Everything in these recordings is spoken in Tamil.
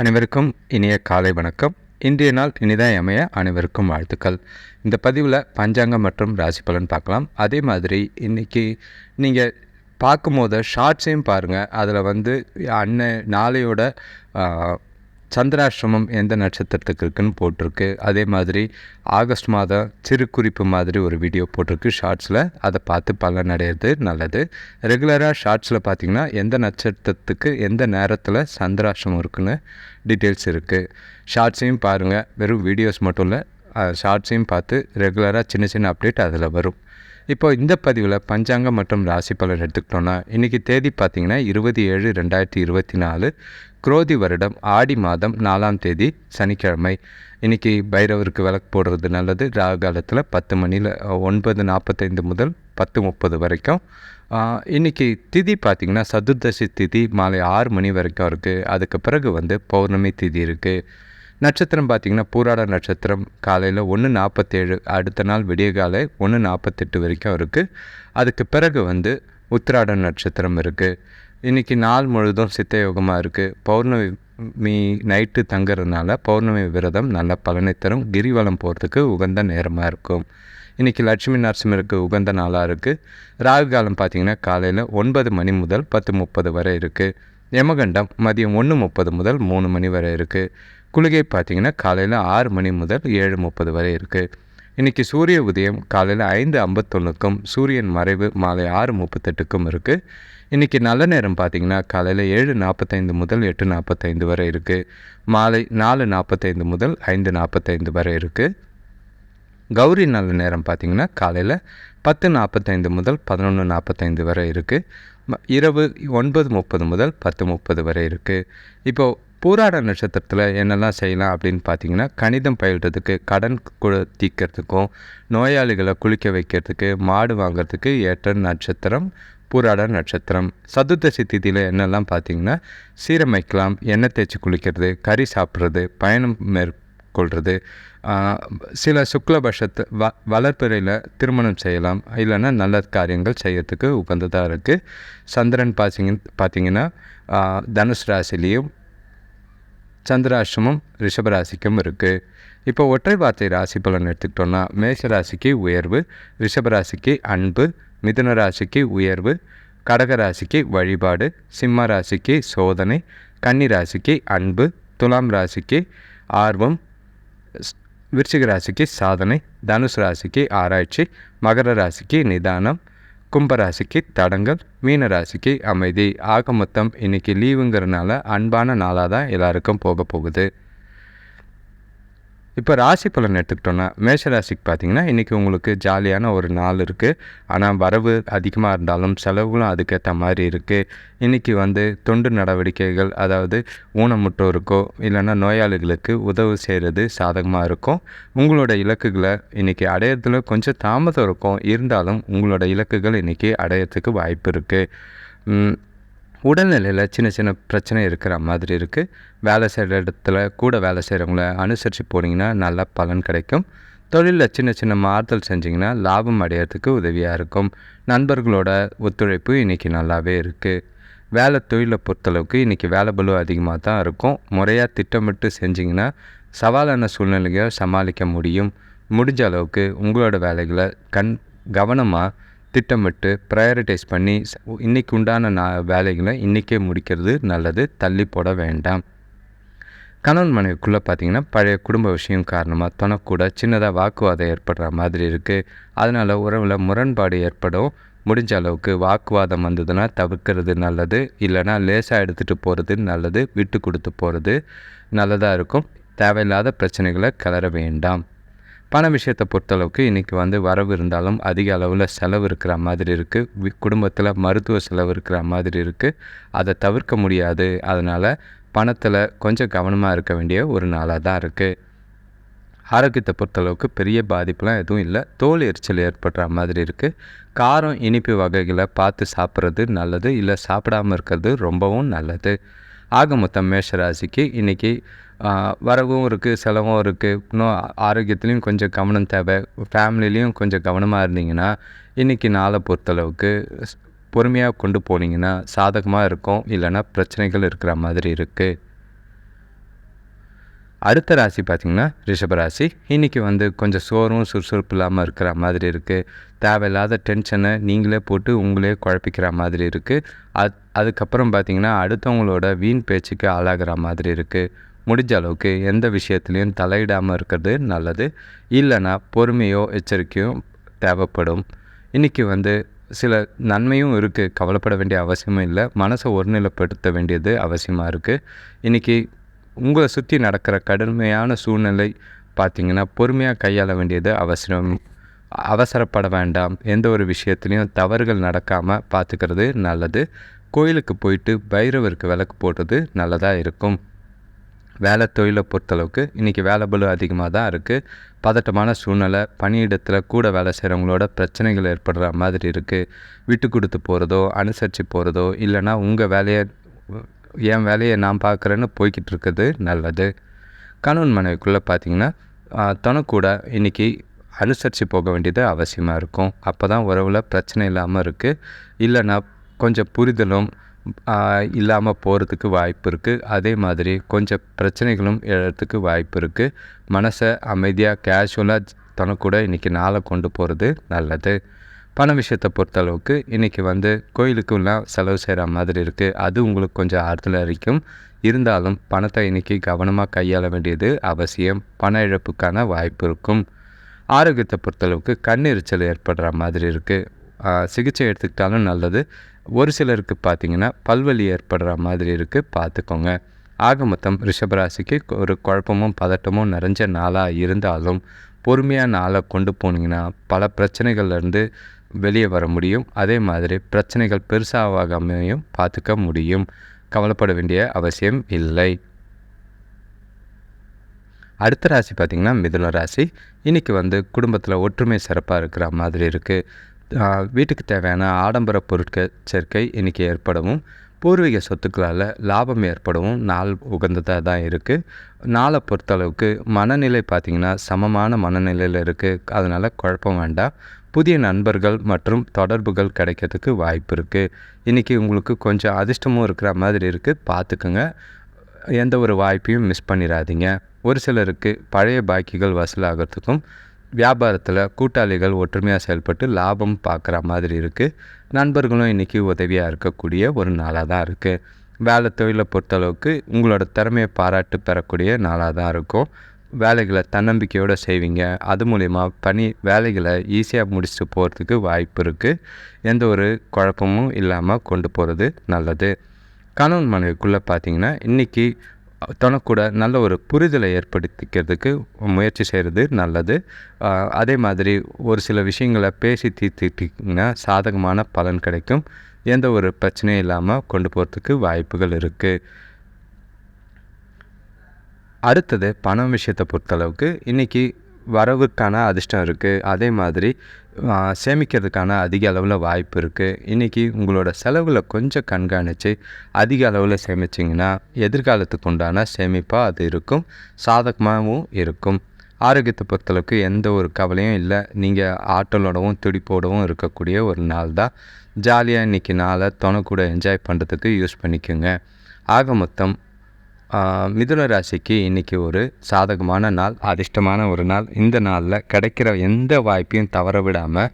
அனைவருக்கும் இனிய காலை வணக்கம். இன்றைய நாள் இனிதாய் அமைய அனைவருக்கும் வாழ்த்துக்கள். இந்த பதிவில் பஞ்சாங்கம் மற்றும் ராசி பலன் பார்க்கலாம். அதே மாதிரி இன்றைக்கி நீங்கள் பார்க்கும்போது ஷார்ட்ஸையும் பாருங்கள் அதில் வந்து அன்னை நாளையோட சந்திராஷ்டிரமம் எந்த நட்சத்திரத்துக்கு இருக்குன்னு போட்டிருக்கு. அதே மாதிரி ஆகஸ்ட் மாதம் சிறு குறிப்பு மாதிரி ஒரு வீடியோ போட்டிருக்கு. ஷார்ட்ஸில் அதை பார்த்து பலன் அடையிறது நல்லது. ரெகுலராக ஷார்ட்ஸில் பார்த்தீங்கன்னா எந்த நட்சத்திரத்துக்கு எந்த நேரத்தில் சந்திராஷ்டிரமம் இருக்குன்னு டீட்டெயில்ஸ் இருக்குது ஷார்ட்ஸையும் பாருங்கள் வெறும் வீடியோஸ் மட்டும் இல்லை. ஷார்ட்ஸையும் பார்த்து ரெகுலராக சின்ன சின்ன அப்டேட் அதில் வரும். இப்போ இந்த பதிவில் பஞ்சாங்கம் மற்றும் ராசி பலன் எடுத்துக்கிட்டோன்னா இன்றைக்கி தேதி பார்த்தீங்கன்னா இருபது ஏழு ரெண்டாயிரத்தி இருபத்தி நாலு. குரோதி வருடம் ஆடி மாதம் நாலாம் தேதி சனிக்கிழமை. இன்றைக்கி பைரவருக்கு விளக்கு போடுறது நல்லது. ராகு காலத்தில் பத்து மணியில் ஒன்பது நாற்பத்தைந்து முதல் பத்து முப்பது வரைக்கும். இன்றைக்கி இன்னைக்கு திதி பார்த்திங்கன்னா சதுர்தசி திதி மாலை ஆறு மணி வரைக்கும் இருக்குது அதுக்கு பிறகு வந்து பௌர்ணமி திதி இருக்குது நட்சத்திரம் பார்த்திங்கன்னா பூராட நட்சத்திரம் காலையில் ஒன்று நாற்பத்தேழு அடுத்த நாள் விடிய காலை ஒன்று நாற்பத்தெட்டு வரைக்கும் இருக்குது அதுக்கு பிறகு வந்து உத்திராட நட்சத்திரம் இருக்குது இன்றைக்கி நாள் முழுதும் சித்த யோகமாக இருக்குது பௌர்ணமி நைட்டு தங்குறதுனால பௌர்ணமி விரதம் நல்ல பலனை தரும். கிரிவலம் போகிறதுக்கு உகந்த நேரமாக இருக்கும். இன்றைக்கி லட்சுமி நரசிம்மருக்கு உகந்த நாளாக இருக்குது ராகு காலம் பார்த்திங்கன்னா காலையில் ஒன்பது மணி முதல் பத்து முப்பது வரை இருக்குது யமகண்டம் மதியம் ஒன்று முப்பது முதல் மூணு மணி வரை இருக்குது குளிகை பார்த்திங்கன்னா காலையில் ஆறு மணி முதல் ஏழு முப்பது வரை இருக்குது இன்றைக்கி சூரிய உதயம் காலையில் ஐந்து ஐம்பத்தொன்றுக்கும் சூரியன் மறைவு மாலை ஆறு முப்பத்தெட்டுக்கும் இருக்குது இன்றைக்கி நல்ல நேரம் பார்த்திங்கன்னா காலையில் ஏழு நாற்பத்தைந்து முதல் எட்டு நாற்பத்தைந்து வரை இருக்குது மாலை நாலு நாற்பத்தைந்து முதல் ஐந்து நாற்பத்தைந்து வரை இருக்குது கௌரி நல்ல நேரம் பார்த்திங்கன்னா காலையில் பத்து நாற்பத்தைந்து முதல் பதினொன்று நாற்பத்தைந்து வரை இருக்குது இரவு ஒன்பது முப்பது முதல் பத்து முப்பது வரை இருக்குது இப்போது பூராட நட்சத்திரத்தில் என்னெல்லாம் செய்யலாம் அப்படின்னு பார்த்தீங்கன்னா கணிதம் பயில்றதுக்கு கடன் தீக்கிறதுக்கும் நோயாளிகளை குளிக்க வைக்கிறதுக்கு மாடு வாங்குறதுக்கு ஏற்ற நட்சத்திரம் பூராட நட்சத்திரம் சதுர்தசி திதியில் என்னெல்லாம் பார்த்தீங்கன்னா சீரமைக்கலாம் எண்ணெய் தேய்ச்சி குளிக்கிறது கறி சாப்பிட்றது பயணம் மேற்கொள்கிறது சில சுக்லபட்சத்து வ வளர்ப்பிறையில் திருமணம் செய்யலாம் இல்லைன்னா நல்ல காரியங்கள் செய்யறதுக்கு உகந்ததாக இருக்குது சந்திரன் பாசிங்க பார்த்தீங்கன்னா ஆஹ், தனுசு ராசிலையும் சந்திராஷ்டமம் ரிஷபராசிக்கும் இருக்குது இப்போ ஒற்றை வார்த்தை ராசி பலன் எடுத்துக்கிட்டோன்னா மேஷராசிக்கு உயர்வு ரிஷபராசிக்கு அன்பு மிதுன ராசிக்கு உயர்வு கடக ராசிக்கு வழிபாடு சிம்ம ராசிக்கு சோதனை கன்னி ராசிக்கு அன்பு துலாம் ராசிக்கு ஆர்வம் விருச்சிக ராசிக்கு சாதனை தனுசு ராசிக்கு ஆராய்ச்சி மகர ராசிக்கு நிதானம் கும்பராசிக்கு தடங்கள் மீனராசிக்கு அமைதி. ஆக மொத்தம் இன்னைக்கு லீவுங்கிறனால அன்பான நாளாக தான் எல்லாருக்கும் போக போகுது. இப்போ ராசி பலன் எடுத்துக்கிட்டோன்னா மேஷ ராசிக்கு பார்த்தீங்கன்னா இன்றைக்கி உங்களுக்கு ஜாலியான ஒரு நாள் இருக்குது ஆனால் வரவு அதிகமாக இருந்தாலும் செலவுகளும் அதுக்கேற்ற மாதிரி இருக்குது இன்றைக்கி வந்து தொண்டு நடவடிக்கைகள் அதாவது ஊனமுற்றோருக்கோ இல்லைன்னா நோயாளிகளுக்கு உதவு செய்கிறது சாதகமாக இருக்கும். உங்களோட இலக்குகளை இன்றைக்கி அடையிறதுல கொஞ்சம் தாமதம் இருக்கும். இருந்தாலும் உங்களோட இலக்குகள் இன்றைக்கி அடையிறதுக்கு வாய்ப்பு இருக்குது உடல்நிலையில் சின்ன சின்ன பிரச்சனை இருக்கிற மாதிரி இருக்குது வேலை செய்கிற இடத்துல கூட வேலை செய்கிறவங்கள அனுசரித்து போனீங்கன்னா நல்ல பலன் கிடைக்கும். தொழிலில் சின்ன சின்ன மாறுதல் செஞ்சிங்கன்னா லாபம் அடையிறதுக்கு உதவியாக இருக்கும். நண்பர்களோட ஒத்துழைப்பு இன்றைக்கி நல்லாவே இருக்குது வேலை தொழிலை பொறுத்தளவுக்கு இன்றைக்கி வேலை பலு அதிகமாக தான் இருக்கும். முறையாக திட்டமிட்டு செஞ்சிங்கன்னா சவாலான சூழ்நிலைகளை சமாளிக்க முடியும். முடிஞ்ச அளவுக்கு உங்களோட வேலைகளை கண் கவனமாக திட்டமிட்டு ப்ரையாரிட்டைஸ் பண்ணி இன்றைக்கு உண்டான நா வேலைகளை இன்றைக்கே முடிக்கிறது நல்லது தள்ளி போட வேண்டாம். கணவன் மனைவிக்குள்ளே பார்த்தீங்கன்னா பழைய குடும்ப விஷயம் காரணமாக தனக்கூட சின்னதாக வாக்குவாதம் ஏற்படுற மாதிரி இருக்குது அதனால் உறவில் முரண்பாடு ஏற்படும். முடிஞ்ச அளவுக்கு வாக்குவாதம் வந்ததுன்னா தவிர்க்கிறது நல்லது. இல்லைன்னா லேசாக எடுத்துகிட்டு போகிறது நல்லது விட்டு கொடுத்து போகிறது நல்லதாக இருக்கும். தேவையில்லாத பிரச்சனைகளை கிளற வேண்டாம். பண விஷயத்தை பொறுத்தளவுக்கு இன்றைக்கி வந்து வரவு இருந்தாலும் அதிக அளவில் செலவு இருக்கிற மாதிரி இருக்குது குடும்பத்தில் மருத்துவ செலவு இருக்கிற மாதிரி இருக்குது அதை தவிர்க்க முடியாது. அதனால் பணத்தில் கொஞ்சம் கவனமாக இருக்க வேண்டிய ஒரு நாளாக தான் இருக்குது ஆரோக்கியத்தை பொறுத்தளவுக்கு பெரிய பாதிப்புலாம் எதுவும் இல்லை. தோல் எரிச்சல் ஏற்படுற மாதிரி இருக்குது காரம் இனிப்பு வகைகளை பார்த்து சாப்பிட்றது நல்லது. இல்லை சாப்பிடாம இருக்கிறது ரொம்பவும் நல்லது. ஆக மொத்தம் மேஷராசிக்கு இன்றைக்கி வரவும் இருக்குது செலவும் இருக்குது இன்னும் ஆரோக்கியத்துலேயும் கொஞ்சம் கவனம் தேவை. ஃபேமிலிலையும் கொஞ்சம் கவனமாக இருந்தீங்கன்னா இன்றைக்கி நாளை பொறுத்தளவுக்கு பொறுமையாக கொண்டு போனீங்கன்னா சாதகமாக இருக்கும். இல்லைன்னா பிரச்சனைகள் இருக்கிற மாதிரி இருக்குது அடுத்த ராசி பார்த்திங்கன்னா ரிஷபராசி இன்றைக்கி வந்து கொஞ்சம் சோறும் சுறுசுறுப்பு இல்லாமல் இருக்கிற மாதிரி இருக்குது தேவையில்லாத டென்ஷனை நீங்களே போட்டு உங்களே குழப்பிக்கிற மாதிரி இருக்குது அது அதுக்கப்புறம் பார்த்திங்கன்னா அடுத்தவங்களோட வீண் பேச்சுக்கு ஆளாகிற மாதிரி இருக்குது முடிஞ்ச அளவுக்கு எந்த விஷயத்துலையும் தலையிடாமல் இருக்கிறது நல்லது. இல்லைன்னா பொறுமையோ எச்சரிக்கையும் தேவைப்படும். இன்றைக்கி வந்து சில நன்மையும் இருக்குது கவலைப்பட வேண்டிய அவசியமும் இல்லை. மனசை ஒருநிலைப்படுத்த வேண்டியது அவசியமாக இருக்குது இன்றைக்கி உங்களை சுற்றி நடக்கிற கடுமையான சூழ்நிலை பார்த்திங்கன்னா பொறுமையாக கையாள வேண்டியது அவசியம். அவசரப்பட வேண்டாம். எந்த ஒரு விஷயத்துலையும் தவறுகள் நடக்காமல் பார்த்துக்கிறது நல்லது. கோயிலுக்கு போயிட்டு பைரவருக்கு விளக்கு போடுறது நல்லதாக இருக்கும். வேலை தொழிலை பொறுத்தளவுக்கு இன்றைக்கி வேலை பலு அதிகமாக தான் இருக்குது பதட்டமான சூழ்நிலை பணியிடத்தில் கூட வேலை செய்கிறவங்களோட பிரச்சனைகள் ஏற்படுற மாதிரி இருக்குது விட்டு கொடுத்து போகிறதோ அனுசரித்து போகிறதோ இல்லைனா உங்கள் வேலையை என் வேலையை நான் பார்க்குறேன்னு போய்கிட்டு இருக்கிறது நல்லது. கணவன் மனைவிக்குள்ளே பார்த்தீங்கன்னா தனக்கூட இன்றைக்கி அனுசரித்து போக வேண்டியது அவசியமாக இருக்கும். அப்போ தான் உறவில் பிரச்சனை இல்லாமல் இருக்குது இல்லைன்னா கொஞ்சம் புரிதலும் இல்லாமல் போகிறதுக்கு வாய்ப்பு இருக்குது அதே மாதிரி கொஞ்சம் பிரச்சனைகளும் எழறதுக்கு வாய்ப்பு இருக்குது மனசை அமைதியாக கேஷுவலாக தனக்கூட இன்றைக்கி நாளை கொண்டு போகிறது நல்லது. பண விஷயத்தை பொறுத்தளவுக்கு இன்றைக்கி வந்து கோயிலுக்குலாம் செலவு செய்கிற மாதிரி இருக்குது அது உங்களுக்கு கொஞ்சம் ஆறுதல் அறிக்கும் இருந்தாலும் பணத்தை இன்றைக்கி கவனமாக கையாள வேண்டியது அவசியம். பண இழப்புக்கான வாய்ப்பு இருக்கும். ஆரோக்கியத்தை பொறுத்தளவுக்கு கண்ணெரிச்சல் ஏற்படுற மாதிரி இருக்குது சிகிச்சை எடுத்துக்கிட்டாலும் நல்லது. ஒரு சிலருக்கு பார்த்திங்கன்னா பல்வலி ஏற்படுற மாதிரி இருக்குது பார்த்துக்கோங்க. ஆக மொத்தம் ரிஷபராசிக்கு ஒரு குழப்பமும் பதட்டமும் நிறைஞ்ச நாளாக இருந்தாலும் பொறுமையாக நாளை கொண்டு போனீங்கன்னா பல பிரச்சனைகள்லேருந்து வெளியே வர முடியும். அதே மாதிரி பிரச்சனைகள் பெருசாகாமையும் பார்த்துக்க முடியும். கவலைப்பட வேண்டிய அவசியம் இல்லை. அடுத்த ராசி பார்த்திங்கன்னா மிதுன ராசி. இன்றைக்கி வந்து குடும்பத்தில் ஒற்றுமை சிறப்பாக இருக்கிற மாதிரி இருக்குது வீட்டுக்கு தேவையான ஆடம்பர பொருட்கள் சேர்க்கை இன்றைக்கி ஏற்படவும் பூர்வீக சொத்துக்களால் லாபம் ஏற்படவும் நாள் உகந்ததாக தான் இருக்குது நாளை பொறுத்தளவுக்கு மனநிலை பார்த்திங்கன்னா சமமான மனநிலையில் இருக்குது அதனால் குழப்பம் வேண்டாம். புதிய நண்பர்கள் மற்றும் தொடர்புகள் கிடைக்கிறதுக்கு வாய்ப்பு இருக்குது இன்றைக்கி உங்களுக்கு கொஞ்சம் அதிர்ஷ்டமும் இருக்கிற மாதிரி இருக்குது பார்த்துக்குங்க எந்த ஒரு வாய்ப்பையும் மிஸ் பண்ணிடாதீங்க ஒரு சிலருக்கு பழைய பாக்கிகள் வசூலாகிறதுக்கும் வியாபாரத்தில் கூட்டாளிகள் ஒற்றுமையாக செயல்பட்டு லாபம் பார்க்குற மாதிரி இருக்குது நண்பர்களும் இன்றைக்கி உதவியாக இருக்கக்கூடிய ஒரு நாளாக தான் இருக்குது வேலை தொழிலை பொறுத்தளவுக்கு உங்களோட திறமையை பாராட்டு பெறக்கூடிய நாளாக தான் இருக்கும். வேலைகளை தன்னம்பிக்கையோடு செய்வீங்க. அது மூலிமா பணி வேலைகளை ஈஸியாக முடிச்சுட்டு போகிறதுக்கு வாய்ப்பு இருக்குது எந்த ஒரு குழப்பமும் இல்லாமல் கொண்டு போகிறது நல்லது. கணவன் மனைவிக்குள்ளே பார்த்தீங்கன்னா இன்றைக்கி தனக்கூட நல்ல ஒரு புரிதலை ஏற்படுத்திக்கிறதுக்கு முயற்சி செய்கிறது நல்லது. அதே மாதிரி ஒரு சில விஷயங்களை பேசி தீர்த்துட்டிங்கன்னா சாதகமான பலன் கிடைக்கும். எந்த ஒரு பிரச்சனையும் இல்லாமல் கொண்டு போகிறதுக்கு வாய்ப்புகள் இருக்குது அடுத்தது பணம் விஷயத்தை பொறுத்தளவுக்கு இன்றைக்கி வரவுக்கான அதிர்ஷ்டம் இருக்குது அதே மாதிரி சேமிக்கிறதுக்கான அதிக அளவில் வாய்ப்பு இருக்குது இன்றைக்கி உங்களோட செலவில் கொஞ்சம் கண்காணித்து அதிக அளவில் சேமிச்சிங்கன்னா எதிர்காலத்துக்கு உண்டான சேமிப்பாக அது இருக்கும் சாதகமாகவும் இருக்கும். ஆரோக்கியத்தை பொறுத்தளவுக்கு எந்த ஒரு கவலையும் இல்லை. நீங்கள் ஆற்றலோடவும் துடிப்போடவும் இருக்கக்கூடிய ஒரு நாள் தான். ஜாலியாக இன்றைக்கி நாளை துணை கூட என்ஜாய் பண்ணுறதுக்கு யூஸ் பண்ணிக்கோங்க. ஆக மொத்தம் மிதுன ராசிக்கு இன்றைக்கி ஒரு சாதகமான நாள் அதிர்ஷ்டமான ஒரு நாள். இந்த நாளில் கிடைக்கிற எந்த வாய்ப்பையும் தவற விடாமல்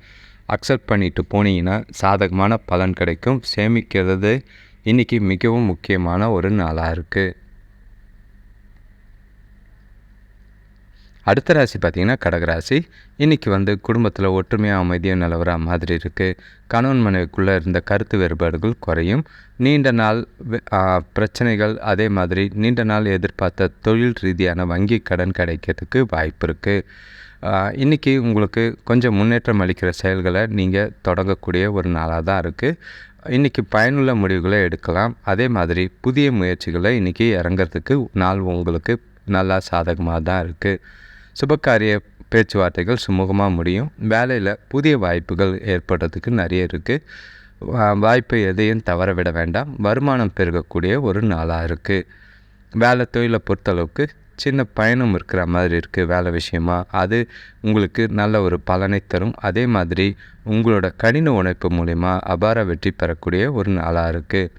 அக்செப்ட் பண்ணிட்டு போனீங்கன்னா சாதகமான பலன் கிடைக்கும். சேமிக்கிறது இன்றைக்கி மிகவும் முக்கியமான ஒரு நாளாக இருக்குது அடுத்த ராசி பார்த்திங்கன்னா கடகராசி இன்றைக்கி வந்து குடும்பத்தில் ஒற்றுமையாக அமைதியாக நிலவர மாதிரி இருக்குது கணவன் மனைவிக்குள்ளே இருந்த கருத்து வேறுபாடுகள் குறையும். நீண்ட நாள் பிரச்சனைகள் அதே மாதிரி நீண்ட நாள் எதிர்பார்த்த தொழில் ரீதியான வங்கி கடன் கிடைக்கிறதுக்கு வாய்ப்பு இருக்குது இன்றைக்கி உங்களுக்கு கொஞ்சம் முன்னேற்றம் அளிக்கிற செயல்களை நீங்கள் தொடங்கக்கூடிய ஒரு நாளாக தான் இருக்குது இன்றைக்கி பயனுள்ள முடிவுகளை எடுக்கலாம். அதே மாதிரி புதிய முயற்சிகளை இன்றைக்கி இறங்கிறதுக்கு நாள் உங்களுக்கு நல்லா சாதகமாக தான் இருக்குது சுபகாரிய பேச்சுவார்த்தைகள் சுமூகமாக முடியும். வேலையில் புதிய வாய்ப்புகள் ஏற்படுறதுக்கு நிறைய இருக்குது வாய்ப்பு எதையும் தவற விட வேண்டாம். வருமானம் பெருகக்கூடிய ஒரு நாளாக இருக்குது வேலை தொழிலை பொறுத்தளவுக்கு சின்ன பயணம் இருக்கிற மாதிரி இருக்குது வேலை விஷயமா. அது உங்களுக்கு நல்ல ஒரு பலனை தரும். அதே மாதிரி உங்களோட கடின உழைப்பு மூலிமா அபார வெற்றி பெறக்கூடிய ஒரு நாளாக இருக்குது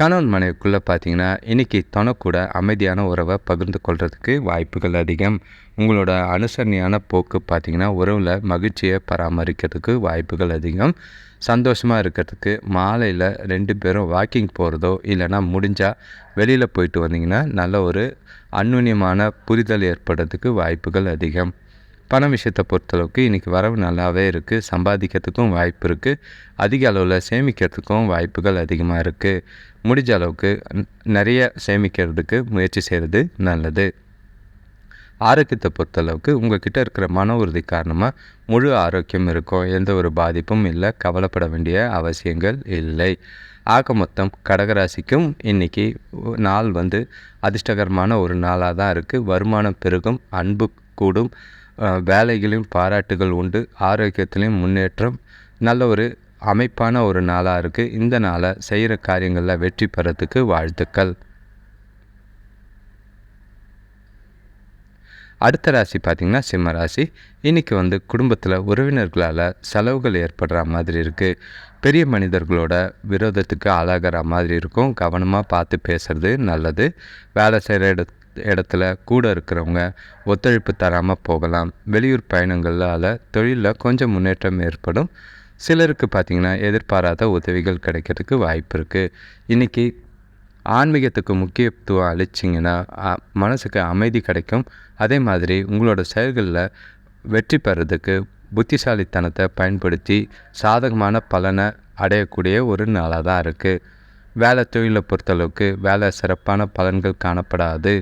கணவன் மனைவிக்குள்ளே பார்த்தீங்கன்னா இன்றைக்கி தனக்கூட அமைதியான உறவை பகிர்ந்து கொள்கிறதுக்கு வாய்ப்புகள் அதிகம். உங்களோட அனுசரணையான போக்கு பார்த்திங்கன்னா உறவில் மகிழ்ச்சியை பராமரிக்கிறதுக்கு வாய்ப்புகள் அதிகம். சந்தோஷமாக இருக்கிறதுக்கு மாலையில் ரெண்டு பேரும் வாக்கிங் போகிறதோ இல்லைனா முடிஞ்சால் வெளியில் போயிட்டு வந்தீங்கன்னா நல்ல ஒரு அந்யுன்யமான புரிதல் ஏற்படுறதுக்கு வாய்ப்புகள் அதிகம். பண விஷயத்தை பொறுத்தளவுக்கு இன்றைக்கி வரவு நல்லாவே இருக்குது சம்பாதிக்கிறதுக்கும் வாய்ப்பு இருக்குது அதிக அளவில் சேமிக்கிறதுக்கும் வாய்ப்புகள் அதிகமாக இருக்குது முடிஞ்ச அளவுக்கு நிறைய சேமிக்கிறதுக்கு முயற்சி செய்கிறது நல்லது. ஆரோக்கியத்தை பொறுத்தளவுக்கு உங்கள் கிட்டே இருக்கிற மன உறுதி காரணமாக முழு ஆரோக்கியம் இருக்கும் எந்த ஒரு பாதிப்பும் இல்லை கவலைப்பட வேண்டிய அவசியங்கள் இல்லை. ஆக மொத்தம் கடகராசிக்கும் இன்றைக்கி நாள் வந்து அதிர்ஷ்டகரமான ஒரு நாளாக தான் இருக்குது வருமானம் பெருகும் அன்பு கூடும் வேலைகளையும் பாராட்டுகள் உண்டு ஆரோக்கியத்திலையும் முன்னேற்றம் நல்ல ஒரு அமைப்பான ஒரு நாளாக இருக்குது இந்த நாளை செய்கிற காரியங்களில் வெற்றி பெறத்துக்கு வாழ்த்துக்கள். அடுத்த ராசி பார்த்திங்கன்னா சிம்ம ராசி. இன்றைக்கி வந்து குடும்பத்தில் உறவினர்களால் செலவுகள் ஏற்படுற மாதிரி இருக்குது பெரிய மனிதர்களோட விரோதத்துக்கு ஆளாகிற மாதிரி இருக்கும். கவனமாக பார்த்து பேசுகிறது நல்லது. வேலை செய்கிற இட இடத்துல கூட இருக்கிறவங்க ஒத்துழைப்பு தராமல் போகலாம். வெளியூர் பயணங்களால் தொழிலில் கொஞ்சம் முன்னேற்றம் ஏற்படும். சிலருக்கு பார்த்திங்கன்னா எதிர்பாராத உதவிகள் கிடைக்கிறதுக்கு வாய்ப்பு இருக்குது இன்றைக்கி ஆன்மீகத்துக்கு முக்கியத்துவம் அளிச்சிங்கன்னா மனசுக்கு அமைதி கிடைக்கும். அதே மாதிரி உங்களோட செயல்களில் வெற்றி பெறதுக்கு புத்திசாலித்தனத்தை பயன்படுத்தி சாதகமான பலனை அடையக்கூடிய ஒரு நாளாக தான் இருக்குது வேலை தொழிலை பொறுத்தளவுக்கு வேலை சிறப்பான பலன்கள் காணப்படாது.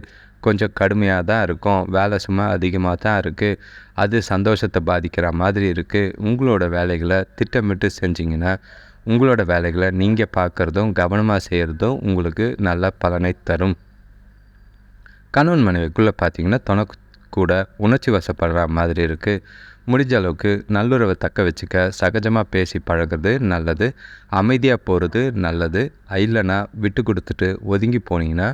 கொஞ்சம் கடுமையாக தான் இருக்கும். வேலை சும்மா அதிகமாக தான் இருக்குது அது சந்தோஷத்தை பாதிக்கிற மாதிரி இருக்குது உங்களோட வேலைகளை திட்டமிட்டு செஞ்சிங்கன்னா உங்களோட வேலைகளை நீங்கள் பார்க்குறதும் கவனமாக செய்கிறதும் உங்களுக்கு நல்ல பலனை தரும். கணவன் மனைவிக்குள்ளே பார்த்தீங்கன்னா தனக்கு கூட உணர்ச்சி வசப்படுற மாதிரி இருக்குது முடிஞ்ச அளவுக்கு நல்லுறவை தக்க வச்சுக்க சகஜமாக பேசி பழகிறது நல்லது. அமைதியாக போகிறது நல்லது. இல்லைன்னா விட்டு கொடுத்துட்டு ஒதுங்கி போனீங்கன்னா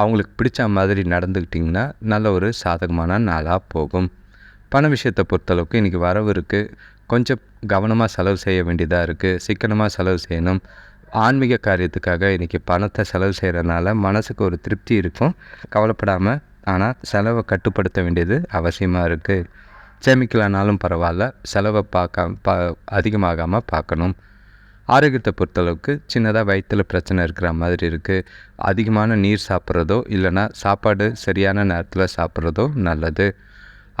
அவங்களுக்கு பிடிச்ச மாதிரி நடந்துக்கிட்டிங்கன்னா நல்ல ஒரு சாதகமான நாளாக போகும். பண விஷயத்தை பொறுத்தளவுக்கு இன்றைக்கி வரவு இருக்குது கொஞ்சம் கவனமாக செலவு செய்ய வேண்டியதாக இருக்குது சிக்கனமாக செலவு செய்யணும். ஆன்மீக காரியத்துக்காக இன்றைக்கி பணத்தை செலவு செய்கிறனால மனசுக்கு ஒரு திருப்தி இருக்கும். கவலைப்படாமல் ஆனால் செலவை கட்டுப்படுத்த வேண்டியது அவசியமாக இருக்குது சேமிக்கலனாலும் பரவாயில்ல. செலவை பார்க்க பா அதிகமாகாமல் பார்க்கணும். ஆரோக்கியத்தை பொறுத்தளவுக்கு சின்னதாக வயிற்றில் பிரச்சனை இருக்கிற மாதிரி இருக்குது அதிகமான நீர் சாப்பிட்றதோ இல்லைனா சாப்பாடு சரியான நேரத்தில் சாப்பிட்றதோ நல்லது.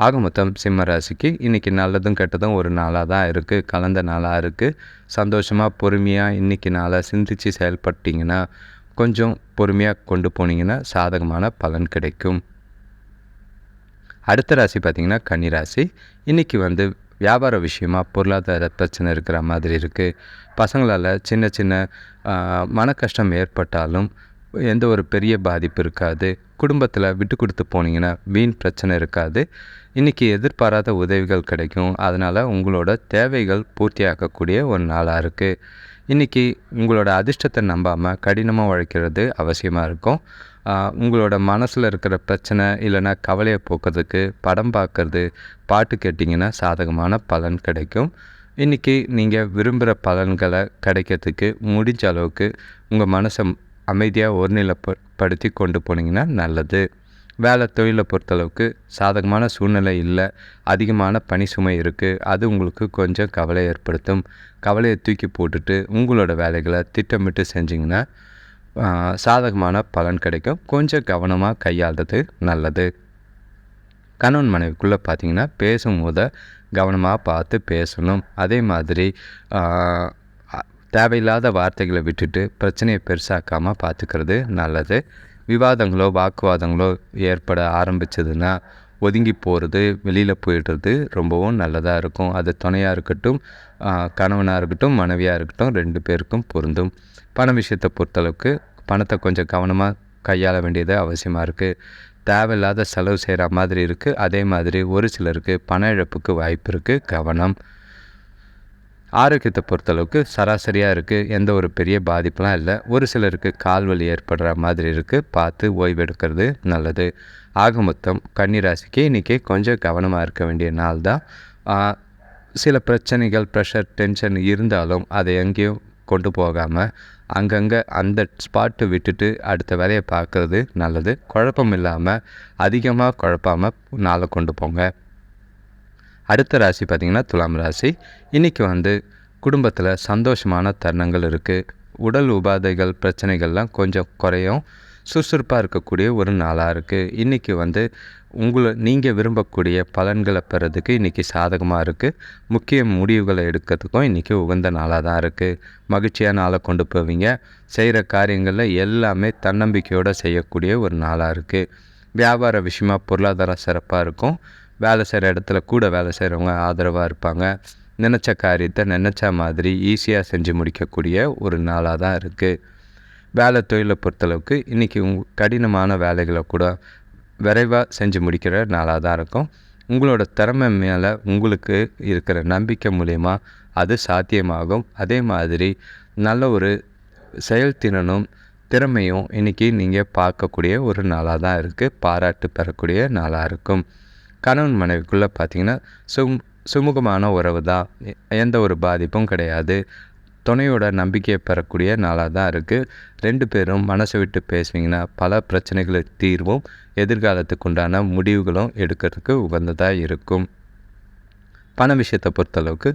ஆக மொத்தம் சிம்ம ராசிக்கு இன்றைக்கி நல்லதும் கெட்டதும் ஒரு நாளாக தான் இருக்குது கலந்த நாளாக இருக்குது சந்தோஷமாக பொறுமையாக இன்றைக்கி நாளாக சிந்தித்து செயல்பட்டிங்கன்னா கொஞ்சம் பொறுமையாக கொண்டு போனீங்கன்னா சாதகமான பலன் கிடைக்கும். அடுத்த ராசி பார்த்திங்கன்னா கன்னிராசி இன்றைக்கி வந்து வியாபார விஷயமாக பொருளாதார பிரச்சனை இருக்கிற மாதிரி இருக்குது பசங்களால் சின்ன சின்ன மன கஷ்டம் ஏற்பட்டாலும் எந்த ஒரு பெரிய பாதிப்பு இருக்காது. குடும்பத்தில் விட்டு கொடுத்து போனீங்கன்னா வீண் பிரச்சனை இருக்காது. இன்றைக்கி எதிர்பாராத உதவிகள் கிடைக்கும். அதனால் உங்களோட தேவைகள் பூர்த்தியாக்கக்கூடிய ஒரு நாளாக இருக்குது இன்றைக்கி உங்களோட அதிர்ஷ்டத்தை நம்பாமல் கடினமாக உழைக்கிறது அவசியமாக இருக்கும். உங்களோட மனசில் இருக்கிற பிரச்சனை இல்லைன்னா கவலையை போக்குறதுக்கு படம் பார்க்குறது பாட்டு கேட்டிங்கன்னா சாதகமான பலன் கிடைக்கும். இன்றைக்கி நீங்கள் விரும்புகிற பலன்களை கிடைக்கிறதுக்கு முடிஞ்ச அளவுக்கு உங்கள் மனசை அமைதியாக ஒருநிலைப்படுத்தி கொண்டு போனீங்கன்னா நல்லது. வேலை தொழிலை பொறுத்தளவுக்கு சாதகமான சூழ்நிலை இல்லை அதிகமான பணி சுமை இருக்குது அது உங்களுக்கு கொஞ்சம் கவலை ஏற்படுத்தும். கவலையை தூக்கி போட்டுட்டு உங்களோட வேலைகளை திட்டமிட்டு செஞ்சிங்கன்னா சாதகமான பலன் கிடைக்கும். கொஞ்சம் கவனமாக கையாளுறது நல்லது. கணவன் மனைவிக்குள்ளே பார்த்தீங்கன்னா பேசும்போது கவனமாக பார்த்து பேசணும். அதே மாதிரி தேவையில்லாத வார்த்தைகளை விட்டுட்டு பிரச்சனையை பெருசாக்காமல் பார்த்துக்கிறது நல்லது. விவாதங்களோ வாக்குவாதங்களோ ஏற்பட ஆரம்பித்ததுன்னா ஒதுங்கி போகிறது வெளியில் போயிடுறது ரொம்பவும் நல்லதாக இருக்கும். அது துணையாக இருக்கட்டும் கணவனாக இருக்கட்டும் மனைவியாக இருக்கட்டும் ரெண்டு பேருக்கும் பொருந்தும். பண விஷயத்தை பொறுத்தளவுக்கு பணத்தை கொஞ்சம் கவனமாக கையாள வேண்டியது அவசியமாக இருக்குது தேவையில்லாத செலவு செய்கிற மாதிரி இருக்குது அதே மாதிரி ஒரு சிலருக்கு பண இழப்புக்கு வாய்ப்பு இருக்குது கவனம். ஆரோக்கியத்தை பொறுத்தளவுக்கு சராசரியாக இருக்குது எந்த ஒரு பெரிய பாதிப்பெலாம் இல்லை. ஒரு சிலருக்கு கால் வலி ஏற்படுற மாதிரி இருக்குது பார்த்து ஓய்வு எடுக்கிறது நல்லது. ஆக மொத்தம் கன்னிராசிக்கு இன்றைக்கி கொஞ்சம் கவனமாக இருக்க வேண்டிய நாள் தான். சில பிரச்சனைகள் ப்ரெஷர் டென்ஷன் இருந்தாலும் அதை எங்கேயும் கொண்டு போகாமல் அங்கங்கே அந்த ஸ்பாட்டு விட்டுட்டு அடுத்த வேலையை பார்க்குறது நல்லது. குழப்பம் இல்லாமல் அதிகமாக குழப்பாமல் நாளை கொண்டு போங்க. அடுத்த ராசி பார்த்திங்கன்னா துலாம் ராசி. இன்றைக்கி வந்து குடும்பத்தில் சந்தோஷமான தருணங்கள் இருக்குது உடல் உபாதைகள் பிரச்சனைகள்லாம் கொஞ்சம் குறையும். சுறுசுறுப்பாக இருக்கக்கூடிய ஒரு நாளாக இருக்குது இன்றைக்கி வந்து உங்களை நீங்கள் விரும்பக்கூடிய பலன்களை பெறதுக்கு இன்றைக்கி சாதகமாக இருக்குது முக்கிய முடிவுகளை எடுக்கிறதுக்கும் இன்றைக்கி உகந்த நாளாக தான் இருக்குது மகிழ்ச்சியாக நாளை கொண்டு போவீங்க. செய்கிற காரியங்களில் எல்லாமே தன்னம்பிக்கையோடு செய்யக்கூடிய ஒரு நாளாக இருக்குது வியாபார விஷயமாக பொருளாதாரம் சிறப்பாக இருக்கும். வேலை செய்கிற இடத்துல கூட வேலை செய்கிறவங்க ஆதரவாக இருப்பாங்க. நினச்ச காரியத்தை நினச்ச மாதிரி ஈஸியாக செஞ்சு முடிக்கக்கூடிய ஒரு நாளாக தான் இருக்குது வேலை தொழிலை பொறுத்தளவுக்கு இன்றைக்கி உங் கடினமான வேலைகளை கூட விரைவாக செஞ்சு முடிக்கிற நாளாக தான் இருக்கும். உங்களோட திறமை மேலே உங்களுக்கு இருக்கிற நம்பிக்கை மூலயமா அது சாத்தியமாகும். அதே மாதிரி நல்ல ஒரு செயல்திறனும் திறமையும் இன்றைக்கி நீங்கள் பார்க்கக்கூடிய ஒரு நாளாக தான் இருக்குது பாராட்டு பெறக்கூடிய நாளாக இருக்கும். கணவன் மனைவிக்குள்ளே பார்த்திங்கன்னா சும் சுமூகமான உறவு தான். எந்த ஒரு பாதிப்பும் கிடையாது. துணையோட நம்பிக்கையை பெறக்கூடிய நாளாக தான் இருக்குது ரெண்டு பேரும் மனசை விட்டு பேசுனீங்கன்னா பல பிரச்சனைகளுக்கு தீர்வும் எதிர்காலத்துக்கு உண்டான முடிவுகளும் எடுக்கிறதுக்கு உகந்ததாக இருக்கும். பண விஷயத்தை பொறுத்தளவுக்கு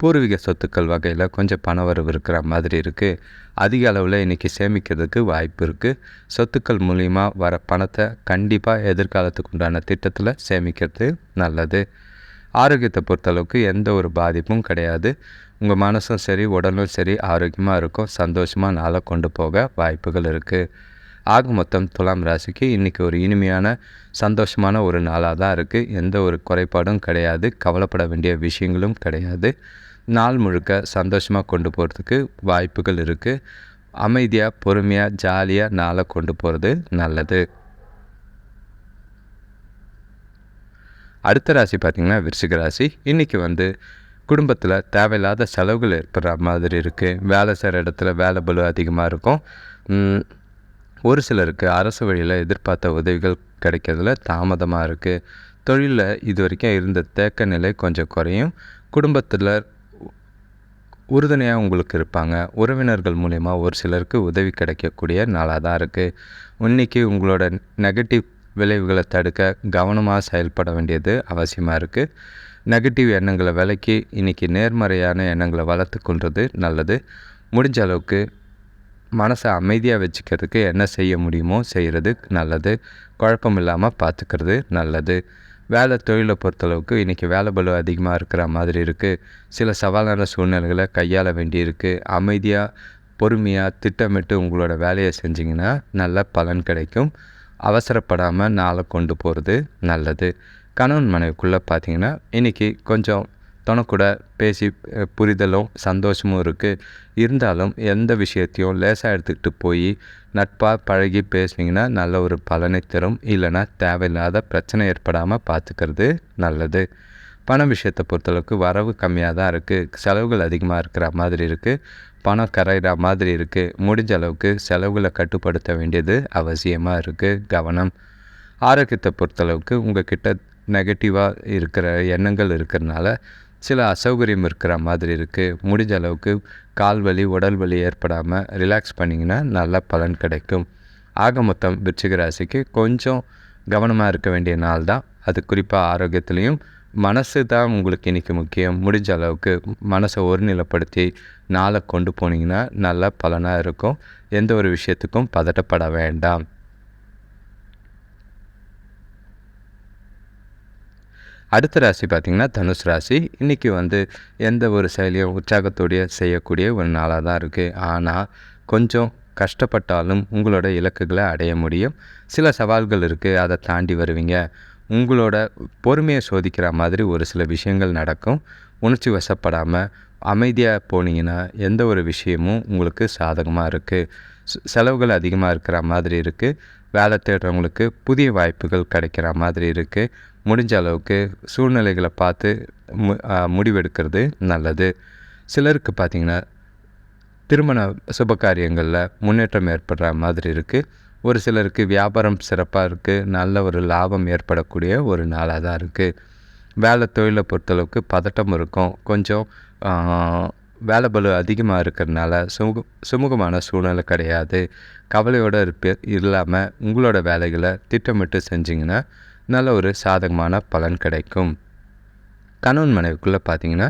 பூர்வீக சொத்துக்கள் வகையில் கொஞ்சம் பண வரவு இருக்கிற மாதிரி இருக்குது அதிக அளவில் இன்றைக்கி சேமிக்கிறதுக்கு வாய்ப்பு இருக்குது சொத்துக்கள் மூலிமா வர பணத்தை கண்டிப்பாக எதிர்காலத்துக்கு உண்டான திட்டத்தில் சேமிக்கிறது நல்லது. ஆரோக்கியத்தை பொறுத்தளவுக்கு எந்த ஒரு பாதிப்பும் கிடையாது. உங்கள் மனசும் சரி உடலும் சரி ஆரோக்கியமாக இருக்கும். சந்தோஷமாக நாளை கொண்டு போக வாய்ப்புகள் இருக்குது ஆக மொத்தம் துலாம் ராசிக்கு இன்றைக்கி ஒரு இனிமையான சந்தோஷமான ஒரு நாளாக தான் இருக்குது எந்த ஒரு குறைபாடும் கிடையாது. கவலைப்பட வேண்டிய விஷயங்களும் கிடையாது. நாள் முழுக்க சந்தோஷமாக கொண்டு போகிறதுக்கு வாய்ப்புகள் இருக்குது அமைதியாக பொறுமையாக ஜாலியாக நாளை கொண்டு போகிறது நல்லது. அடுத்த ராசி பார்த்திங்கன்னா விருச்சிக ராசி. இன்றைக்கி வந்து குடும்பத்தில் தேவையில்லாத செலவுகள் ஏற்படுற மாதிரி இருக்குது வேலை செய்கிற இடத்துல வேலை பலு அதிகமாக இருக்கும். ஒரு சிலருக்கு அரசு வழியில் எதிர்பார்த்த உதவிகள் கிடைக்கிறதுல தாமதமாக இருக்குது தொழிலில் இது வரைக்கும் இருந்த தேக்க நிலை கொஞ்சம் குறையும். குடும்பத்தில் உறுதுணையாக உங்களுக்கு இருப்பாங்க. உறவினர்கள் மூலயமா ஒரு சிலருக்கு உதவி கிடைக்கக்கூடிய நாளாக தான் இருக்குது இன்றைக்கி உங்களோட நெகட்டிவ் விளைவுகளை தடுக்க கவனமாக செயல்பட வேண்டியது அவசியமாக இருக்குது நெகட்டிவ் எண்ணங்களை விலக்கி இன்றைக்கி நேர்மறையான எண்ணங்களை வளர்த்து கொள்வது நல்லது. முடிஞ்ச அளவுக்கு மனசை அமைதியாக வச்சுக்கிறதுக்கு என்ன செய்ய முடியுமோ செய்கிறது நல்லது. குழப்பம் இல்லாமல் பார்த்துக்கிறது நல்லது. வேலை தொழிலை பொறுத்தளவுக்கு இன்றைக்கி வேலை பலு அதிகமாக இருக்கிற மாதிரி இருக்குது சில சவாலான சூழ்நிலைகளை கையாள வேண்டியிருக்கு அமைதியாக பொறுமையாக திட்டமிட்டு உங்களோட வேலையை செஞ்சிங்கன்னா நல்ல பலன் கிடைக்கும். அவசரப்படாமல் நாளை கொண்டு போகிறது நல்லது. கணவன் மனைவிக்குள்ளே பார்த்தீங்கன்னா இன்றைக்கி கொஞ்சம் துணக்கூட பேசி புரிதலும் சந்தோஷமும் இருக்குது இருந்தாலும் எந்த விஷயத்தையும் லேசாக எடுத்துக்கிட்டு போய் நட்பாக பழகி பேசுனீங்கன்னா நல்ல ஒரு பலனை தரும். இல்லைன்னா தேவையில்லாத பிரச்சனை ஏற்படாமல் பார்த்துக்கிறது நல்லது. பண விஷயத்தை பொறுத்தளவுக்கு வரவு கம்மியாக தான் இருக்குது செலவுகள் அதிகமாக இருக்கிற மாதிரி இருக்குது பணம் கரைகிற மாதிரி இருக்குது முடிஞ்ச அளவுக்கு செலவுகளை கட்டுப்படுத்த வேண்டியது அவசியமாக இருக்குது கவனம். ஆரோக்கியத்தை பொறுத்தளவுக்கு உங்கள் கிட்ட நெகட்டிவாக இருக்கிற எண்ணங்கள் இருக்கிறனால சில அசௌகரியம் இருக்கிற மாதிரி இருக்குது முடிஞ்ச அளவுக்கு கால் வலி உடல் வலி ஏற்படாமல் ரிலாக்ஸ் பண்ணிங்கன்னா நல்ல பலன் கிடைக்கும். ஆக மொத்தம் விருச்சிக ராசிக்கு கொஞ்சம் கவனமாக இருக்க வேண்டிய நாள் தான் அது குறிப்பாக ஆரோக்கியத்துலேயும் மனசு தான் உங்களுக்கு இன்றைக்கி முக்கியம். முடிஞ்ச அளவுக்கு மனசை ஒருநிலைப்படுத்தி நாளை கொண்டு போனீங்கன்னா நல்ல பலனாக இருக்கும். எந்த ஒரு விஷயத்துக்கும் பதட்டப்பட வேண்டாம். அடுத்த ராசி பார்த்திங்கன்னா தனுஷ் ராசி. இன்றைக்கி வந்து எந்த ஒரு செயலியும் உற்சாகத்தோடைய செய்யக்கூடிய ஒரு நாளாக தான் இருக்குது ஆனால் கொஞ்சம் கஷ்டப்பட்டாலும் உங்களோட இலக்குகளை அடைய முடியும். சில சவால்கள் இருக்குது அதை தாண்டி வருவீங்க. உங்களோட பொறுமையை சோதிக்கிற மாதிரி ஒரு சில விஷயங்கள் நடக்கும். உணர்ச்சி வசப்படாமல் அமைதியாக போனீங்கன்னா எந்த ஒரு விஷயமும் உங்களுக்கு சாதகமாக இருக்குது செலவுகள் அதிகமாக இருக்கிற மாதிரி இருக்குது வேலை தேடுறவங்களுக்கு புதிய வாய்ப்புகள் கிடைக்கிற மாதிரி இருக்குது முடிஞ்ச அளவுக்கு சூழ்நிலைகளை பார்த்து மு முடிவெடுக்கிறது நல்லது. சிலருக்கு பார்த்திங்கன்னா திருமண சுப காரியங்களில் முன்னேற்றம் ஏற்படுற மாதிரி இருக்குது ஒரு சிலருக்கு வியாபாரம் சிறப்பாக இருக்குது நல்ல ஒரு லாபம் ஏற்படக்கூடிய ஒரு நாளாக தான் இருக்குது வேலை தொழிலை பொறுத்தளவுக்கு பதட்டம் இருக்கும். கொஞ்சம் வேலை பலு அதிகமாக இருக்கிறதுனால சுமுக சுமூகமான சூழ்நிலை கிடையாது. கவலையோடு இருப்ப இல்லாமல் உங்களோட வேலைகளை திட்டமிட்டு செஞ்சிங்கன்னா நல்ல ஒரு சாதகமான பலன் கிடைக்கும். கணவன் மனைவிக்குள்ளே பார்த்தீங்கன்னா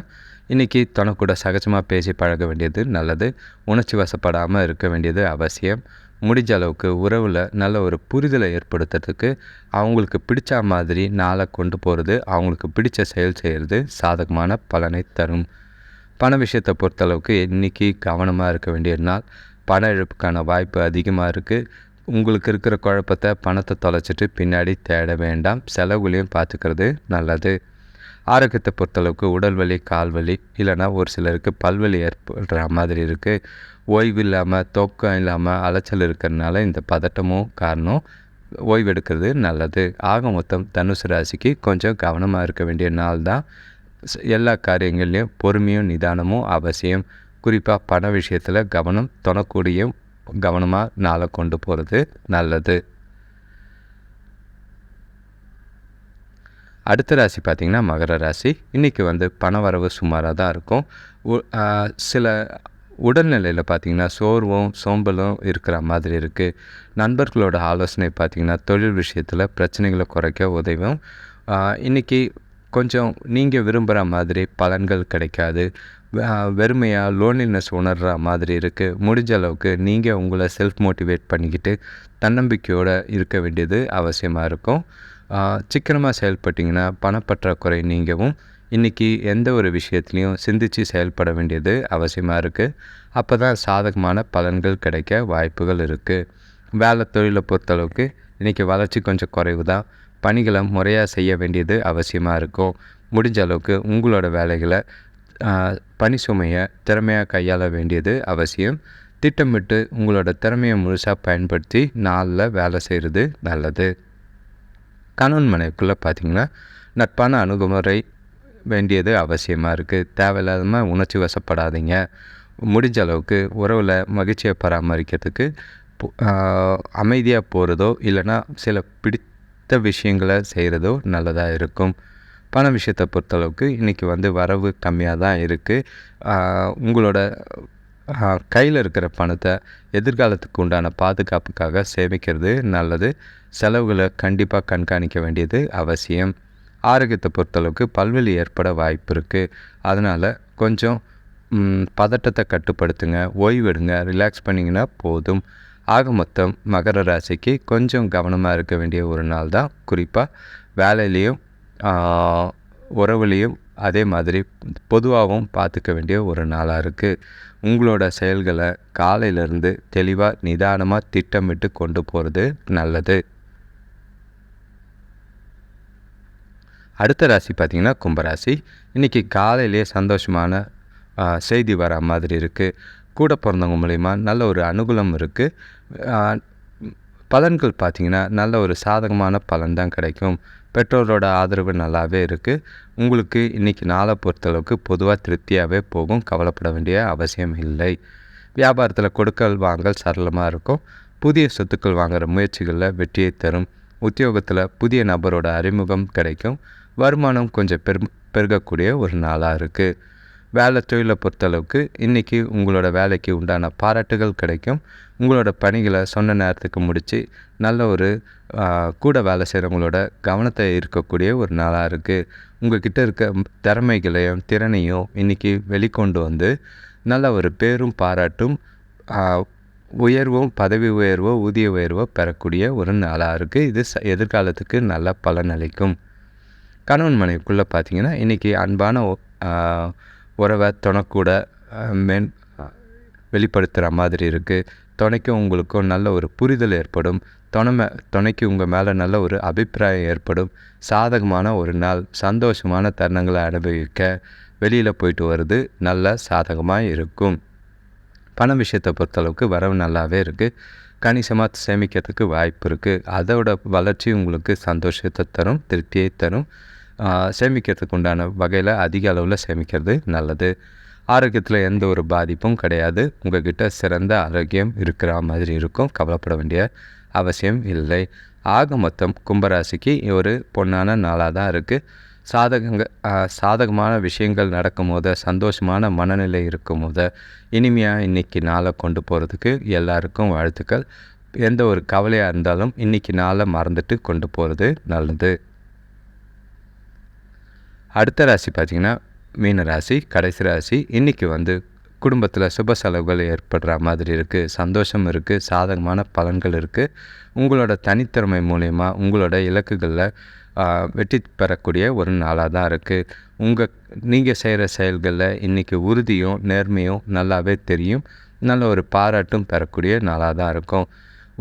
இன்றைக்கி தனக்கூட சகஜமாக பேசி பழக வேண்டியது நல்லது. உணர்ச்சி வசப்படாமல் இருக்க வேண்டியது அவசியம். முடிஞ்ச அளவுக்கு உறவில் நல்ல ஒரு புரிதலை ஏற்படுத்துறதுக்கு அவங்களுக்கு பிடிச்ச மாதிரி நாளை கொண்டு போகிறது அவங்களுக்கு பிடிச்ச செயல் செய்கிறது சாதகமான பலனை தரும். பண விஷயத்தை பொறுத்தளவுக்கு இன்றைக்கி கவனமாக இருக்க வேண்டிய நாள். பண இழப்புக்கான வாய்ப்பு அதிகமாக இருக்குது உங்களுக்கு இருக்கிற குழப்பத்தை பணத்தை தொலைச்சிட்டு பின்னாடி தேட வேண்டாம். செலவுகளையும் பார்த்துக்கிறது நல்லது. ஆரோக்கியத்தை பொறுத்தளவுக்கு உடல் வலி கால் வலி இல்லைனா ஒரு சிலருக்கு பல்வலி ஏற்படுற மாதிரி இருக்குது ஓய்வு இல்லாமல் தூக்கம் இல்லாமல் அலைச்சல் இருக்கிறதுனால இந்த பதட்டமும் காரணம் ஓய்வெடுக்கிறது நல்லது. ஆக மொத்தம் தனுசு ராசிக்கு கொஞ்சம் கவனமாக இருக்க வேண்டிய நாள் தான். எல்லா காரியங்கள்லேயும் பொறுமையும் நிதானமும் அவசியம். குறிப்பாக பண விஷயத்தில் கவனம் தொணக்கூடிய கவனமாக நாளை கொண்டு போகிறது நல்லது. அடுத்த ராசி பார்த்திங்கன்னா மகர ராசி. இன்றைக்கி வந்து பணவரவு சுமாராக தான் இருக்கும். சில உடல்நிலையில் பார்த்திங்கன்னா சோர்வும் சோம்பலும் இருக்கிற மாதிரி இருக்குது நண்பர்களோட ஆலோசனை பார்த்திங்கன்னா தொழில் விஷயத்தில் பிரச்சனைகளை குறைக்க உதவும். இன்றைக்கி கொஞ்சம் நீங்கள் விரும்புகிற மாதிரி பலன்கள் கிடைக்காது. வெறுமையாக லோன்லினஸ் உணர்கிற மாதிரி இருக்குது முடிஞ்ச அளவுக்கு நீங்கள் உங்களை செல்ஃப் மோட்டிவேட் பண்ணிக்கிட்டு தன்னம்பிக்கையோடு இருக்க வேண்டியது அவசியமாக இருக்கும். சிக்கனமாக செயல்பட்டிங்கன்னா பணப்பற்றாக்குறை நீங்கவும் இன்றைக்கி எந்த ஒரு விஷயத்துலையும் சிந்தித்து செயல்பட வேண்டியது அவசியமாக இருக்குது அப்போ தான் சாதகமான பலன்கள் கிடைக்க வாய்ப்புகள் இருக்குது வேலை தொழிலை பொறுத்தளவுக்கு இன்றைக்கி வளர்ச்சி கொஞ்சம் குறைவு தான். பணிகளை முறையாக செய்ய வேண்டியது அவசியமாக இருக்கும். முடிஞ்ச அளவுக்கு உங்களோட வேலைகளை பணி சுமையை திறமையாக கையாள வேண்டியது அவசியம். திட்டமிட்டு உங்களோட திறமையை முழுசாக பயன்படுத்தி நாளில் வேலை செய்கிறது நல்லது. கணவன் மனைவிக்குள்ளே பார்த்திங்கன்னா நட்பான அணுகுமுறை வேண்டியது அவசியமாக இருக்குது தேவையில்லாதமாக உணர்ச்சி வசப்படாதீங்க. முடிஞ்ச அளவுக்கு உறவில் மகிழ்ச்சியை பராமரிக்கிறதுக்கு அமைதியாக போகிறதோ இல்லைன்னா சில பிடித்த விஷயங்களை செய்கிறதோ நல்லதாக இருக்கும். பண விஷயத்தை பொறுத்தளவுக்கு இன்றைக்கி வந்து வரவு கம்மியாக தான் இருக்குது உங்களோட கையில் இருக்கிற பணத்தை எதிர்காலத்துக்கு உண்டான பாதுகாப்புக்காக சேமிக்கிறது நல்லது. செலவுகளை கண்டிப்பாக கண்காணிக்க வேண்டியது அவசியம். ஆரோக்கியத்தை பொறுத்தளவுக்கு பல்வெளி ஏற்பட வாய்ப்பு இருக்குது அதனால் கொஞ்சம் பதட்டத்தை கட்டுப்படுத்துங்க ஓய்வெடுங்க ரிலாக்ஸ் பண்ணிங்கன்னா போதும். ஆக மொத்தம் மகர ராசிக்கு கொஞ்சம் கவனமாக இருக்க வேண்டிய ஒரு நாள் தான். குறிப்பாக வேலையிலையும் உறவுலையும் அதே மாதிரி பொதுவாகவும் பார்த்துக்க வேண்டிய ஒரு நாளாக இருக்குது உங்களோட செயல்களை காலையிலேருந்து தெளிவாக நிதானமாக திட்டமிட்டு கொண்டு போகிறது நல்லது. அடுத்த ராசி பார்த்திங்கன்னா கும்பராசி. இன்றைக்கி காலையிலே சந்தோஷமான செய்தி வர மாதிரி இருக்குது கூட பிறந்தவங்க மூலிமா நல்ல ஒரு அனுகூலம் இருக்குது பலன்கள் பார்த்திங்கன்னா நல்ல ஒரு சாதகமான பலன் தான் கிடைக்கும். பெற்றோரோட ஆதரவு நல்லாவே இருக்குது உங்களுக்கு இன்றைக்கி நாளை பொறுத்தளவுக்கு பொதுவாக திருப்தியாகவே போகும். கவலைப்பட வேண்டிய அவசியம் இல்லை. வியாபாரத்தில் கொடுக்கல் வாங்கல் சரளமாக இருக்கும். புதிய சொத்துக்கள் வாங்குகிற முயற்சிகளில் வெற்றியை தரும். உத்தியோகத்தில் புதிய நபரோட அறிமுகம் கிடைக்கும். வருமானம் கொஞ்சம் பெரு பெருகக்கூடிய ஒரு நாளாக இருக்குது வேலை தொழிலை பொறுத்தளவுக்கு இன்றைக்கி உங்களோட வேலைக்கு உண்டான பாராட்டுகள் கிடைக்கும். உங்களோட பணிகளை சொன்ன நேரத்துக்கு முடித்து நல்ல ஒரு கூட வேலை செய்கிறவங்களோட கவனத்தை இருக்கக்கூடிய ஒரு நாளாக இருக்குது உங்கள்கிட்ட இருக்க திறமைகளையும் திறனையும் இன்றைக்கி வெளிக்கொண்டு வந்து நல்ல ஒரு பேரும் பாராட்டும் உயர்வும் பதவி உயர்வோ ஊதிய உயர்வோ பெறக்கூடிய ஒரு நாளாக இருக்குது இது ச எதிர்காலத்துக்கு நல்ல பலன் அளிக்கும். கணவன் மனைவிக்குள்ளே பார்த்தீங்கன்னா இன்றைக்கி அன்பான உறவை துணக்கூட மேன் வெளிப்படுத்துகிற மாதிரி இருக்குது துணைக்கும் உங்களுக்கும் நல்ல ஒரு புரிதல் ஏற்படும். துணை துணைக்கு உங்கள் மேலே நல்ல ஒரு அபிப்பிராயம் ஏற்படும். சாதகமான ஒரு நாள் சந்தோஷமான தருணங்களை அனுபவிக்க வெளியில் போயிட்டு வருது நல்ல சாதகமாக இருக்கும். பண விஷயத்தை பொறுத்தளவுக்கு வரவு நல்லாவே இருக்குது கணிசமாக சேமிக்கிறதுக்கு வாய்ப்பு இருக்குது அதோட வளர்ச்சி உங்களுக்கு சந்தோஷத்தை தரும் திருப்தியை தரும். சேமிக்கிறதுக்கு உண்டான வகையில் அதிக அளவில் சேமிக்கிறது நல்லது. ஆரோக்கியத்தில் எந்த ஒரு பாதிப்பும் கிடையாது. உங்கள்கிட்ட சிறந்த ஆரோக்கியம் இருக்கிற மாதிரி இருக்கும். கவலைப்பட வேண்டிய அவசியம் இல்லை. ஆக மொத்தம் கும்பராசிக்கு ஒரு பொன்னான நாளாக தான் இருக்குது சாதகங்க சாதகமான விஷயங்கள் நடக்கும் போது சந்தோஷமான மனநிலை இருக்கும் போது இனிமையாக இன்றைக்கி நாளை கொண்டு போகிறதுக்கு எல்லாருக்கும் வாழ்த்துக்கள். எந்த ஒரு கவலையாக இருந்தாலும் இன்றைக்கி நாளை மறந்துட்டு கொண்டு போகிறது நல்லது. அடுத்த ராசி பார்த்திங்கன்னா மீன ராசி கடைசி ராசி. இன்றைக்கி வந்து குடும்பத்தில் சுப செலவுகள் ஏற்படுற மாதிரி இருக்குது சந்தோஷம் இருக்குது சாதகமான பலன்கள் இருக்குது உங்களோட தனித்திறமை மூலயமா உங்களோட இலக்குகளில் வெற்றி பெறக்கூடிய ஒரு நாளாக தான் இருக்குது உங்கள் நீங்கள் செய்கிற செயல்களில் இன்றைக்கி உறுதியும் நேர்மையும் நல்லாவே தெரியும். நல்ல ஒரு பாராட்டும் பெறக்கூடிய நாளாக தான் இருக்கும்.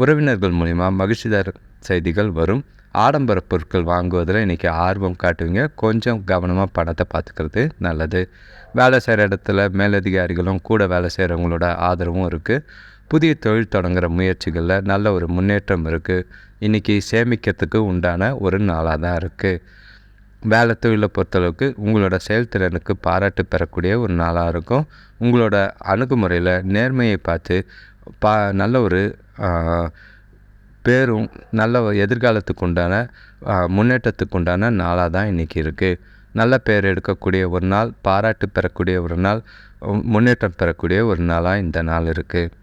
உறவினர்கள் மூலிமா மகிழ்ச்சிதர் செய்திகள் வரும். ஆடம்பர பொருட்கள் வாங்குவதில் இன்றைக்கி ஆர்வம் காட்டுவீங்க. கொஞ்சம் கவனமாக பணத்தை பார்த்துக்கிறது நல்லது. வேலை செய்கிற இடத்துல மேலதிகாரிகளும் கூட வேலை செய்கிறவங்களோட ஆதரவும் இருக்குது புதிய தொழில் தொடங்குகிற முயற்சிகளில் நல்ல ஒரு முன்னேற்றம் இருக்குது இன்றைக்கி சேமிக்கிறதுக்கு உண்டான ஒரு நாளாக தான் இருக்குது வேலை தொழிலை பொறுத்தளவுக்கு உங்களோட செயல்திறனுக்கு பாராட்டு பெறக்கூடிய ஒரு நாளாக இருக்கும். உங்களோட அணுகுமுறையில் நேர்மையை பார்த்து பா நல்ல ஒரு பேரும் நல்ல எதிர்காலத்துக்கு உண்டான முன்னேற்றத்துக்கு உண்டான நாளாக தான் இன்றைக்கி இருக்குது நல்ல பேர் எடுக்கக்கூடிய ஒரு நாள் பாராட்டு பெறக்கூடிய ஒரு நாள் முன்னேற்றம் பெறக்கூடிய ஒரு நாளாக இந்த நாள் இருக்குது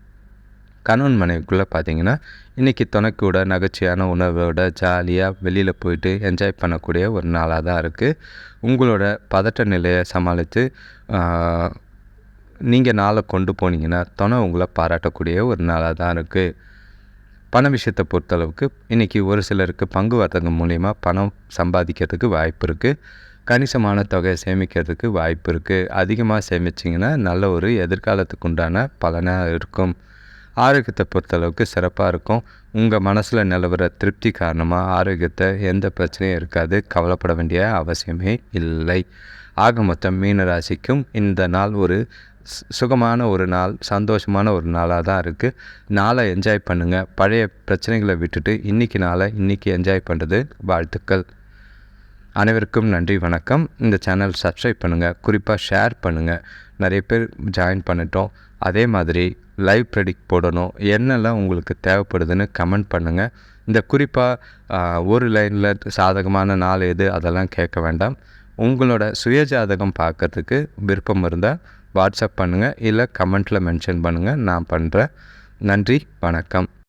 கணவன் மனைவிக்குள்ளே பார்த்தீங்கன்னா இன்றைக்கி துணைக்கூட நகைச்சியான உணவோட ஜாலியாக வெளியில் போயிட்டு என்ஜாய் பண்ணக்கூடிய ஒரு நாளாக தான் இருக்குது உங்களோட பதட்ட நிலையை சமாளித்து நீங்கள் நாளை கொண்டு போனீங்கன்னா துணை உங்களை பாராட்டக்கூடிய ஒரு நாளாக தான் இருக்குது பண விஷயத்தை பொறுத்தளவுக்கு இன்றைக்கி ஒரு சிலருக்கு பங்கு வர்த்தகம் மூலிமா பணம் சம்பாதிக்கிறதுக்கு வாய்ப்பு இருக்குது கணிசமான தொகையை சேமிக்கிறதுக்கு வாய்ப்பு இருக்குது அதிகமாக சேமிச்சிங்கன்னா நல்ல ஒரு எதிர்காலத்துக்கு உண்டான பலனாக இருக்கும். ஆரோக்கியத்தை பொறுத்தளவுக்கு சிறப்பாக இருக்கும். உங்கள் மனசில் நிலவர திருப்தி காரணமாக ஆரோக்கியத்தை எந்த பிரச்சனையும் இருக்காது. கவலைப்பட வேண்டிய அவசியமே இல்லை. ஆக மொத்தம் மீன ராசிக்கும் இந்த நாள் ஒரு சுகமான ஒரு நாள் சந்தோஷமான ஒரு நாளாக தான் இருக்குது நாளை என்ஜாய் பண்ணுங்கள் பழைய பிரச்சனைகளை விட்டுட்டு இன்றைக்கி நாளை இன்றைக்கி என்ஜாய் பண்ணுறது வாழ்த்துக்கள். அனைவருக்கும் நன்றி வணக்கம். இந்த சேனல் சப்ஸ்கிரைப் பண்ணுங்கள் குறிப்பாக ஷேர் பண்ணுங்கள் நிறைய பேர் ஜாயின் பண்ணிட்டோம். அதே மாதிரி லைவ் ப்ரெடிக்ட் போடணும். என்னெல்லாம் உங்களுக்கு தேவைப்படுதுன்னு கமெண்ட் பண்ணுங்கள் இந்த குறிப்பாக ஒரு லைனில் சாதகமான நாள் எது? அதெல்லாம் கேட்க வேண்டாம். உங்களோட சுயஜாதகம் பார்க்கறதுக்கு விருப்பம் இருந்தால் வாட்ஸ்அப் பண்ணுங்கள் இல்லை கமெண்ட்டில் மென்ஷன் பண்ணுங்கள் நான் பண்ணுறேன் நன்றி வணக்கம்.